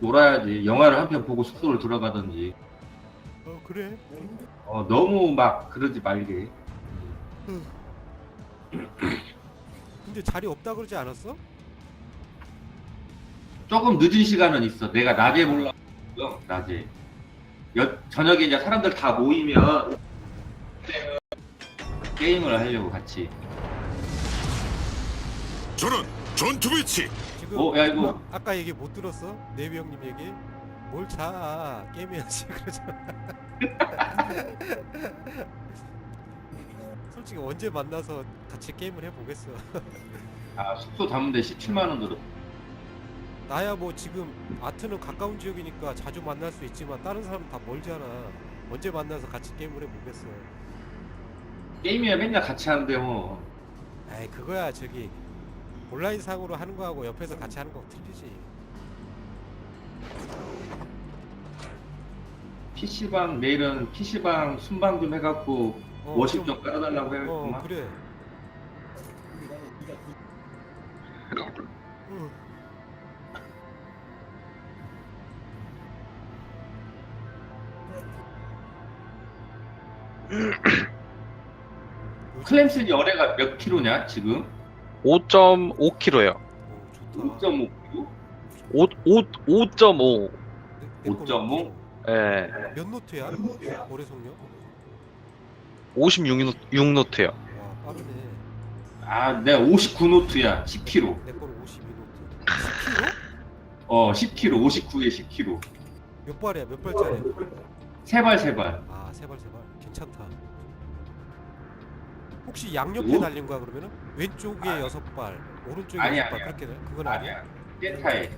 놀아야지. 영화를 한 편 보고 숙소를 들어가든지. 어 그래? 어, 너무 막 그러지 말게. 근데 자리 없다 그러지 않았어? 조금 늦은 시간은 있어. 내가 낮에 몰라고 낮에. 여, 저녁에 이제 사람들 다 모이면 그때는 게임을 하려고 같이. 저는 전투 배치. 지금 어, 야, 이거. 아, 아까 얘기 못 들었어? 네비 형님 얘기? 뭘 자? 게임해야지 그러잖아. 솔직히 언제 만나서 같이 게임을 해보겠어. 아, 숙소 잡는데 17만 원 들어. 나야 뭐 지금 아트는 가까운 지역이니까 자주 만날 수 있지만 다른 사람은 다 멀잖아. 언제 만나서 같이 게임을 해보겠어. 게임이야 맨날 같이 하는데 뭐. 에이 그거야 저기 온라인 상으로 하는 거하고 옆에서 같이 하는 거 틀리지. PC방 내일은 PC방 순방 좀 해갖고 어, 워십 좀- 좀 깔아달라고 어 해야겠구만. 그래. 어. 클램슨이 열애가 몇 킬로냐 지금? 5.5kg요. 오, 좋다. 5.5kg? 5, 5, 5.5. 내- 내 5.5? 예. 거는 몇 노트야? 올해 속력? 56노트요. 와 빠르네. 아 내가 59노트야 10kg. 내 거는 52노트. 10kg? 어 10kg 59에 10kg. 몇 발이야? 몇 발짜리? 세발 세발. 아 세발 세발. 괜찮다. 혹시 양옆에 오? 달린 거야 그러면은? 왼쪽에 아. 여섯 발, 오른쪽에 아니야, 여섯 발 아니야. 그렇게 돼? 그건 아니야. 아니야. 젠타에.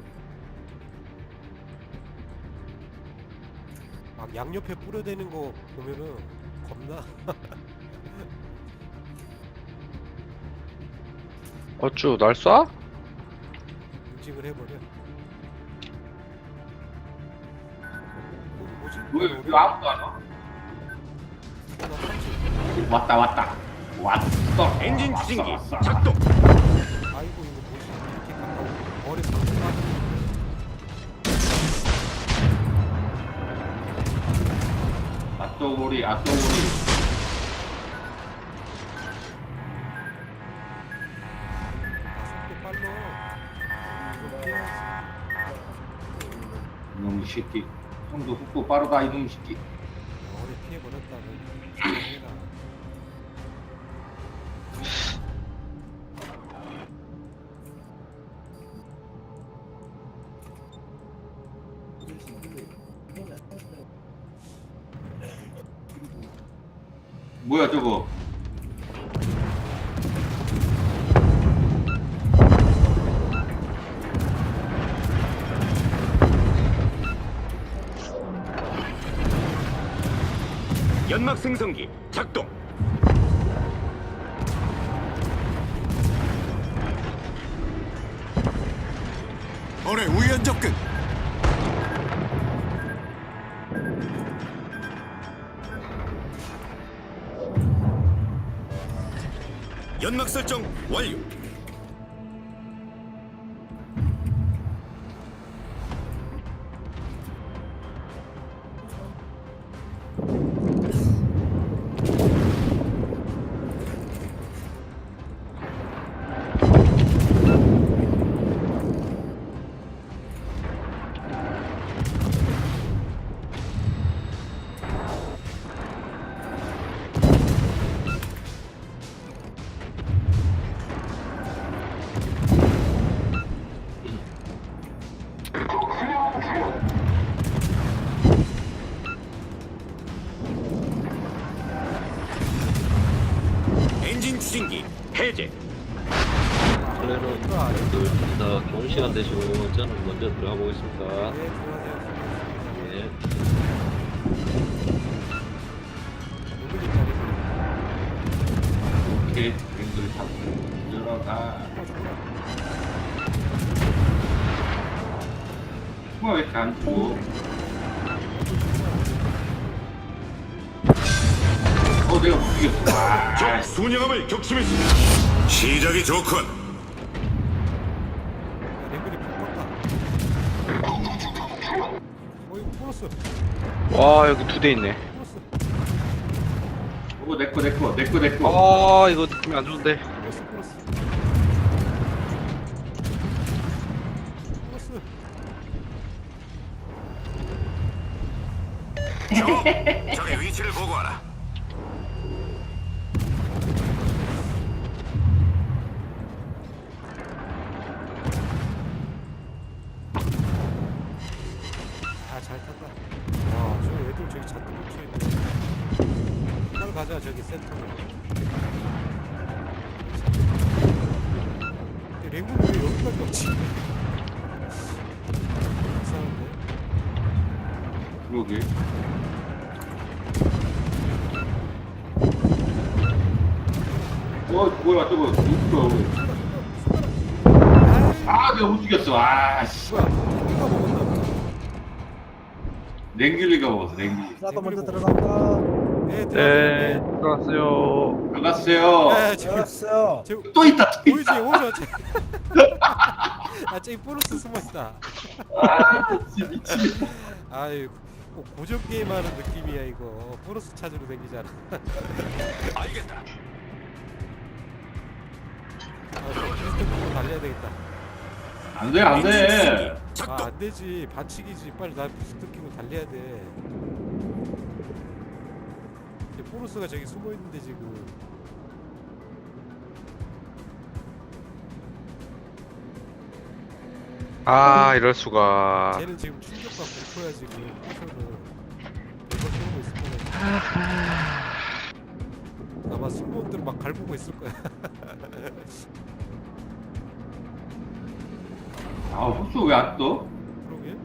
막 양옆에 뿌려대는 거 보면은 겁나. 어쭈, 날 쏴? 인증을 해버려. 어, 뭐지? 왜, 어, 왜 아무도 안 와? 나 삼십. 왔다 왔다. 왔어. 엔진 추진기. 작동. 아이고 이거 뭐지? 이렇게 가까워. 머리 방금 빠졌네. 아또우리 아또우리. 아 속도 빨라. 이거 피해야지. 이놈 새끼. 형도 속도 빠르다 이놈 새끼. 머리 피해버렸다면 뭐야 저거? 연막 생성기 작동. 어뢰 우연 접근 연막 설정 완료. 추진기 해제. 해. 더 좋은 시간 되시고 저는 먼저 들어가 보겠습니다. 예. 들어가. 총알 왜 이렇게 안 주고? 어 내가 못 이겼어. 적 순양함을 격침했습니다. 시작이 좋군. 랭글이 바꿨다. 플러스 와 여기 두 대 있네. 플러스 오 내꺼 내꺼 내꺼 내꺼 아 이거 느낌이 안 좋은데. 어 뭐야 저거. 누구야 아 내가 못 죽였어. 아 씨. 뭐야 누가 먹었나 보다 냉길리가 먹었어 냉길리 나도 먼저 들어간다. 네 네 들어갔네 들어갔어요. 반갑어요. 네 저기 들어갔어요. 저또 있다 또 보이지 있다 오죠 아 저기 보너스 숨어 있다. 아 진짜 미치겠다 아이 꼭 고전 게임 하는 느낌이야 이거. 보너스 찾으러 다니잖아. 알겠다. 보고 달려야 되겠다. 안 돼 안 돼. 아 작동. 안되지. 반칙이지. 빨리 나 비스트 끼고 달려야 돼. 근데 보너스가 저기 숨어 있는데 지금. 아 이럴 수가. 쟤는 지금 충격과 공포야 지금. 포션은. 이거 쏘고 있을 거야. 아마 승무원들 막 갈구고 있을 거야 아 흡수 왜 안 떠? 그러게.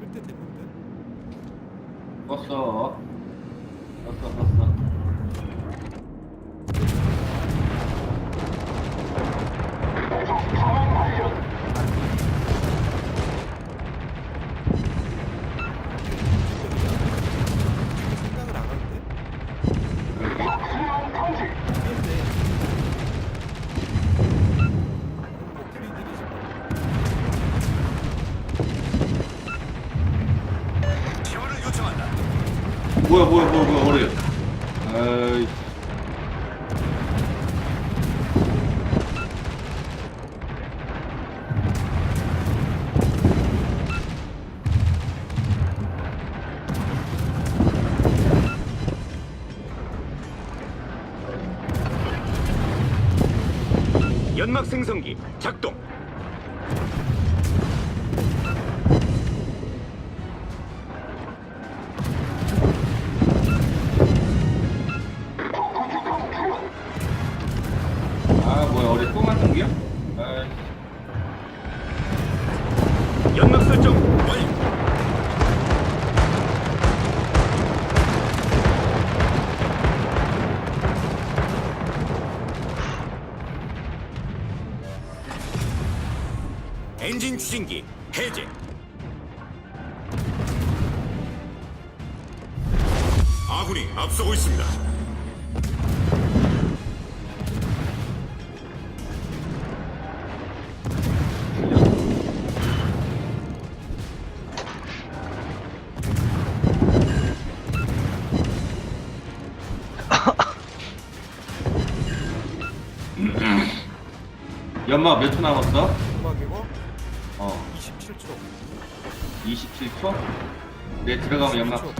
뜰때 됐는데. 떴어. 떴어 떴어 뭐야 뭐야 뭐야 어려 아이 연막 생성기 작동. 추진기 해제. 아군이 앞서고 있습니다. 연마 몇 초 남았어? 어. 27초. 27초? 내 들어가면 연마 19초.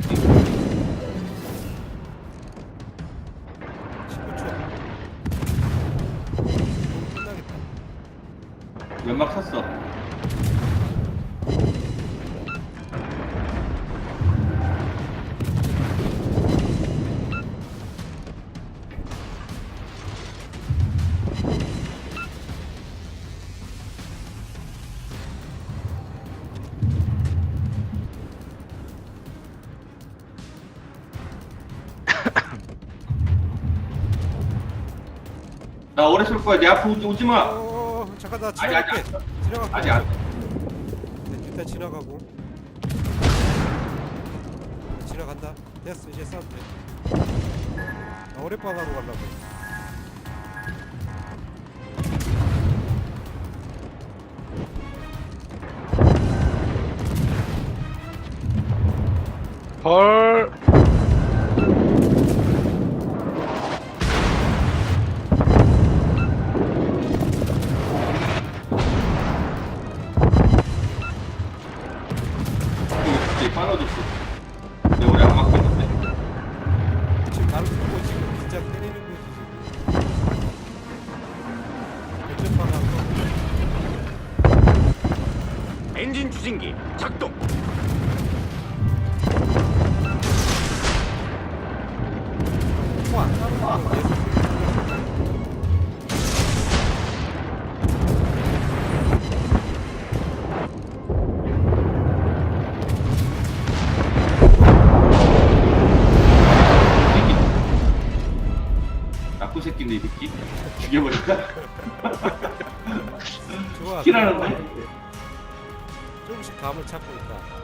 19초. 끝나겠다. 연막 샀어 나쏠 거야. 내 앞에 오지, 오지 마. 어 잠깐 나 아니 아니 지나갈게. 아니 지나갈게. 아직 안 네, 일단 지나가고. 지나간다. 됐어 이제 싸도 돼나 어레빵하러 가려고. 헐. 갑자기 빨라졌어. 내 오래 안 맞고 있는데. 지금 나를 보고 지금 긴장 때리는 거지 지금. 하고 엔진 추진기 작동. 새끼인데 이 새끼. 죽여버릴까? 좋아. 키라는데? 조금씩 감을 찾고 있다.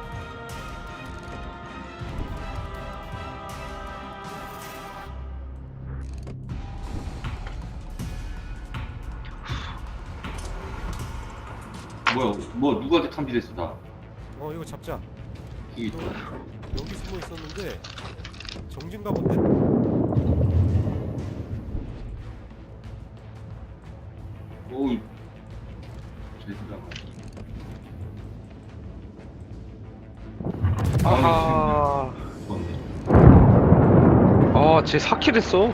뭐야? 뭐 누구한테 탐지됐어 나? 어 이거 잡자. 이게 또 여기 숨어 있었는데 정진가 본데? 오이. 죄송합니다. 아하. 죽었네. 아, 쟤 4킬 했어.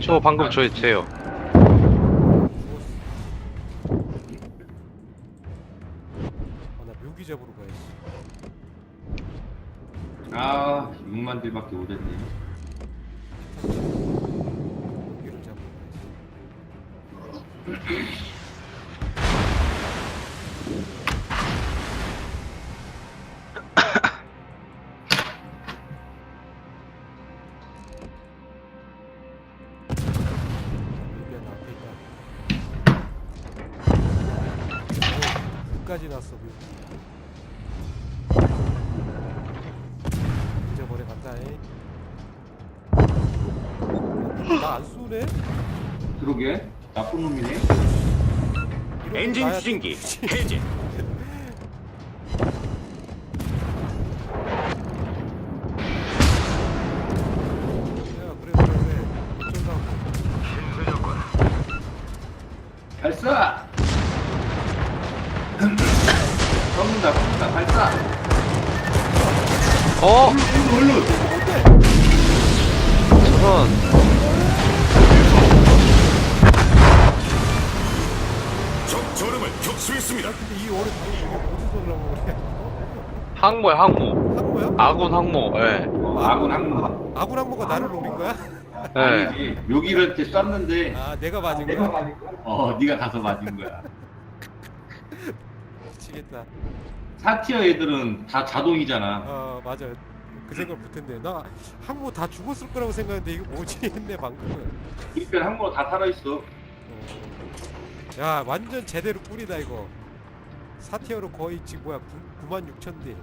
저 방금 저 쟤요. 죽었어. 아나 묘기 잡으러 가야지. 아 6만 딜밖에 못했네. 까지 났어 묘기. 잊어버려 간다. 나안 쏘네? 그러게 나쁜 놈이네. 엔진 나야 추진기 좀- 해제. 야 그래 그래 그래 어쩐다고 발사. 섞는다 섞는다 발사. 어? 얼른 얼른. 저런. 저름을 격추했습니다. 근데 이 오래 어디서 올라온 거야? 항모야, 항모. 항모야? 아군 항모. 예. 어, 아군 악마. 아군 항모가 나를 노린 거야? 예. 아니지 묘기한테 쐈는데 아 내가 맞은 거야? 어 네가 가서 맞은 거야. 미치겠다 사티어 애들은 다 자동이잖아. 어 맞아 그 생각 못했네 나 항모 다 죽었을 거라고 생각했는데 이거 뭐지 했네 방금은 이편 항모 다 살아있어. 어. 야 완전 제대로 꿀이다 이거 사티어로 거의 지금 뭐야 9, 9만 6천 딜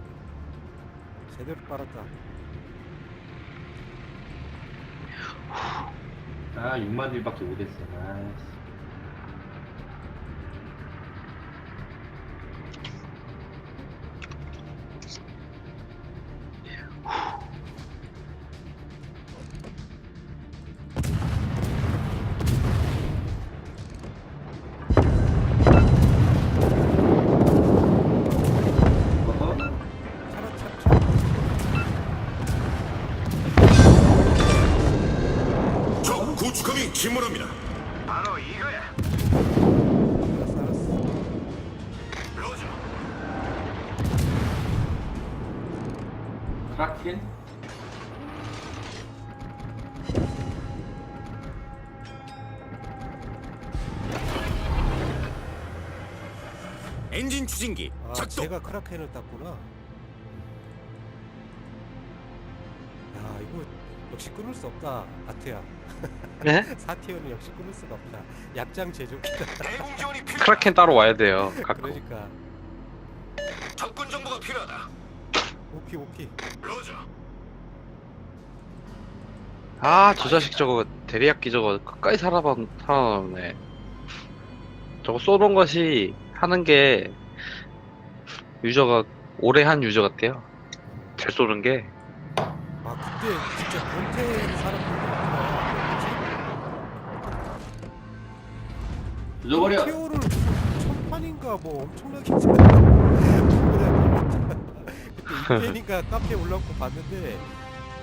제대로 빨았다 아 6만 딜밖에 못했어. 아, 어허. 적 구축함이 침몰합니다. 바로 이거야. 알았어 알았어 로저. 크라켄? 엔진 추진기 아 작동. 제가 크라켄을 땄구나 야 이거 역시 끊을 수 없다 아트야 네? 사티어는 역시 끊을 수가 없다 약장 제조기다 대공 지원이 필요. 크라켄 따로 와야 돼요. 가끔. 그러니까 접근 정보가 필요하다. 오키 오키 로저. 아, 저 자식 저거 대리학기 저거 끝까지 살아봐, 살아남네. 저거 쏘는 것이 하는 게 유저가 오래 한 유저 같아요. 잘 쏘는 게. 아 그때 진짜 변태 조져버려. 티오를 천판인가 뭐 엄청나게 잘했어. 그때 인테니까 카페에 올라오고 봤는데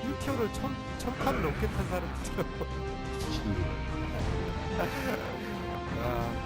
1티어를 천, 천판을 넘게 탄 사람이 있어요. 아,